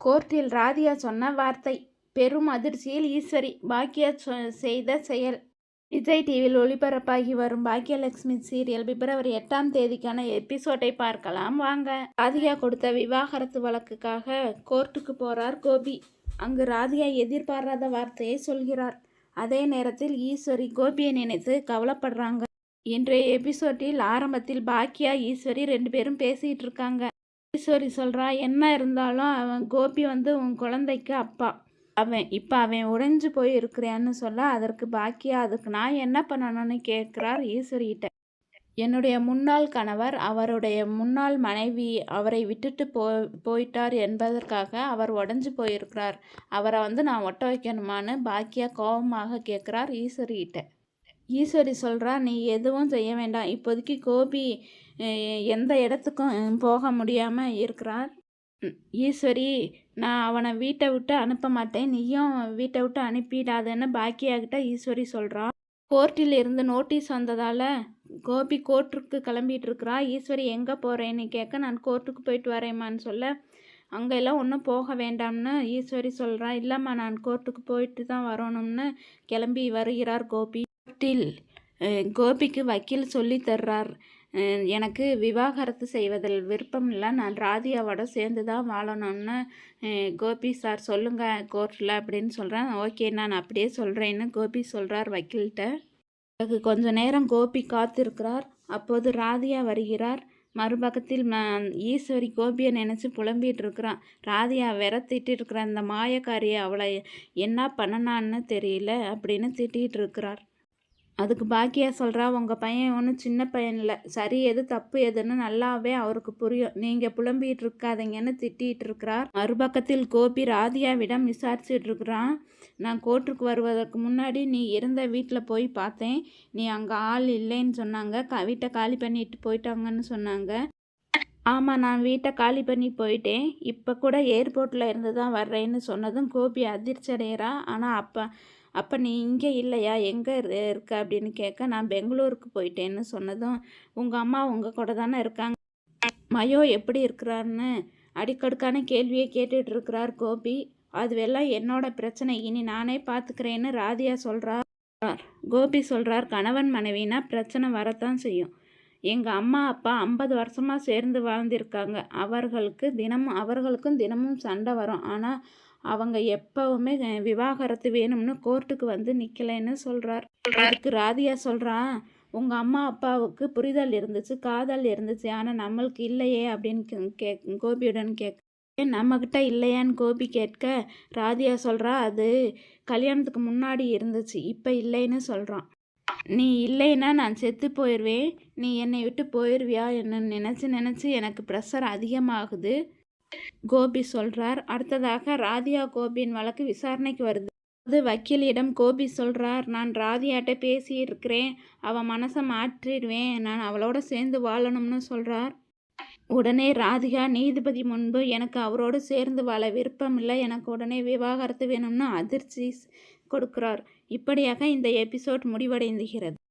கோர்ட்டில் ராதியா சொன்ன வார்த்தை பெரும் அதிர்ச்சியில் ஈஸ்வரி பாக்கியா செய்த செயல். விஜய் டிவியில் ஒளிபரப்பாகி வரும் பாக்கியலட்சுமி சீரியல் பிப்ரவரி எட்டாம் தேதிக்கான எபிசோடை பார்க்கலாம். வாங்க. ராதிகா கொடுத்த விவாகரத்து வழக்குக்காக கோர்ட்டுக்கு போகிறார் கோபி. அங்கு ராதிகா எதிர்பாராத வார்த்தையை சொல்கிறார். அதே நேரத்தில் ஈஸ்வரி கோபியை நினைத்து கவலைப்படுறாங்க. இன்றைய எபிசோட்டில் ஆரம்பத்தில் பாக்கியா ஈஸ்வரி ரெண்டு பேரும் பேசிகிட்டு இருக்காங்க. ஈஸ்வரி சொல்கிறா என்ன இருந்தாலும் அவன் கோபி வந்து உன் குழந்தைக்கு அப்பா. அவன் இப்போ அவன் உடைஞ்சு போய் இருக்கிறான்னு சொல்ல அதற்கு பாக்கியா? அதுக்கு நான் என்ன பண்ணணும்னு கேட்குறார் ஈஸ்வரிகிட்ட. என்னுடைய முன்னாள் கணவர் அவருடைய முன்னாள் மனைவி அவரை விட்டுட்டு போ போயிட்டார் என்பதற்காக அவர் உடஞ்சி போயிருக்கிறார். அவரை வந்து நான் ஒட்ட வைக்கணுமான்னு பாக்கியா கோபமாக கேட்குறார் ஈஸ்வரிகிட்ட. ஈஸ்வரி சொல்கிறா நீ எதுவும் செய்ய வேண்டாம். இப்போதைக்கு கோபி எந்த இடத்துக்கும் போக முடியாமல் இருக்கிறார். ஈஸ்வரி நான் அவனை வீட்டை விட்டு அனுப்ப மாட்டேன். நீயும் வீட்டை விட்டு அனுப்பிடாதேன்னு பாக்கியாகிட்ட ஈஸ்வரி சொல்கிறான் கோர்ட்டில் இருந்து நோட்டீஸ் வந்ததால் கோபி கோர்ட்டுக்கு கிளம்பிட்டு இருக்கிறா ஈஸ்வரி எங்கே போகிறேன்னு கேட்க நான் கோர்ட்டுக்கு போயிட்டு வரேம்மான்னு சொல்ல அங்கெல்லாம் ஒன்றும் போக வேண்டாம்னு ஈஸ்வரி சொல்கிறான் இல்லைம்மா நான் கோர்ட்டுக்கு போயிட்டு தான் வரணும்னு கிளம்பி வருகிறார் கோபி. கோர்ட்டில் கோபிக்கு வக்கீல் சொல்லி தர்றார். எனக்கு விவாகரத்து செய்வதில் விருப்பம் இல்லை நான் ராதியாவோட சேர்ந்து தான் வாழணும்னு கோபி சார் சொல்லுங்கள் கோர்ட்டில் அப்படின்னு சொல்கிறேன் ஓகே நான் அப்படியே சொல்கிறேன்னு கோபி சொல்கிறார் வக்கீல்கிட்ட. எனக்கு கொஞ்ச நேரம் கோபி காத்திருக்கிறார். அப்போது ராதியா வருகிறார். மறுபக்கத்தில் ஈஸ்வரி கோபியை நினச்சி புலம்பிகிட்டு இருக்கிறான். ராதியா விரத்திட்டு இருக்கிற அந்த மாயக்காரியை அவளை என்ன பண்ணனான்னு தெரியல அப்படின்னு திட்டிகிட்டு இருக்கிறார். அதுக்கு பாக்கியா சொல்கிறா உங்கள் பையன் ஒன்றும் சின்ன பையன் இல்லை. சரி எது தப்பு எதுன்னு நல்லாவே அவருக்கு புரியும். நீங்கள் புலம்பிகிட்டு இருக்காதீங்கன்னு திட்டிகிட்டு இருக்கிறார். மறுபக்கத்தில் கோபி ராதியாவிடம் விசாரிச்சுட்டு இருக்கிறான். நான் கோர்ட்டுக்கு வருவதற்கு முன்னாடி நீ இருந்த வீட்டில் போய் பார்த்தேன். நீ அங்கே ஆள் இல்லைன்னு சொன்னாங்க. க வீட்டை காலி பண்ணிட்டு போயிட்டாங்கன்னு சொன்னாங்க. ஆமாம் நான் வீட்டை காலி பண்ணி போயிட்டேன். இப்போ கூட ஏர்போர்ட்டில் இருந்து தான் வர்றேன்னு சொன்னதும் கோபி அதிர்ச்சி அடையிறா ஆனால் அப்போ அப்போ நீ இங்கே இல்லையா? எங்கே இருக்க? அப்படின்னு கேட்க நான் பெங்களூருக்கு போயிட்டேன்னு சொன்னதும் உங்கள் அம்மா உங்கள் கூட தானே இருக்காங்க. மயோ எப்படி இருக்கிறாருன்னு அடிக்கடுக்கான கேள்வியை கேட்டுட்டு இருக்கிறார் கோபி. அதுவெல்லாம் என்னோட பிரச்சனை. இனி நானே பார்த்துக்கிறேன்னு ராதியா சொல்கிறார் கோபி சொல்கிறார் கணவன் மனைவினா பிரச்சனை வரத்தான் செய்யும். எங்கள் அம்மா அப்பா ஐம்பது வருஷமாக சேர்ந்து வாழ்ந்திருக்காங்க. அவர்களுக்கு தினமும் அவர்களுக்கும் தினமும் சண்டை வரும். ஆனால் அவங்க எப்பவுமே விவாகரத்து வேணும்னு கோர்ட்டுக்கு வந்து நிற்கலைன்னு சொல்கிறார் அதுக்கு ராதியா சொல்கிறான் உங்கள் அம்மா அப்பாவுக்கு புரிதல் இருந்துச்சு காதல் இருந்துச்சு ஆனால் நம்மளுக்கு இல்லையே அப்படின்னு கே கோபியுடன் கேட்க ஏன் நம்மக்கிட்ட இல்லையான்னு கோபி கேட்க? ராதியா சொல்கிறா அது கல்யாணத்துக்கு முன்னாடி இருந்துச்சு இப்போ இல்லைன்னு சொல்கிறான் நீ இல்லைன்னா நான் செத்து போயிடுவேன் நீ என்னை விட்டு போயிடுவியா என்னன்னு நினச்சி நினச்சி எனக்கு ப்ரெஷர் அதிகமாகுது. கோபி சொல்கிறார் அடுத்ததாக ராதியா கோபியின் வழக்கு விசாரணைக்கு வருது. அது வக்கீலிடம் கோபி சொல்கிறார் நான் ராதியாட்ட பேசியிருக்கிறேன். அவள் மனசை மாற்றிடுவேன். நான் அவளோட சேர்ந்து வாழணும்னு சொல்கிறார் உடனே ராதிகா நீதிபதி முன்பு எனக்கு அவரோடு சேர்ந்து வாழ விருப்பம் இல்லை. எனக்கு உடனே விவாகரத்து வேணும்னு அதிர்ச்சி கொடுக்கிறார். இப்படியாக இந்த எபிசோட் முடிவடைந்துகிறது.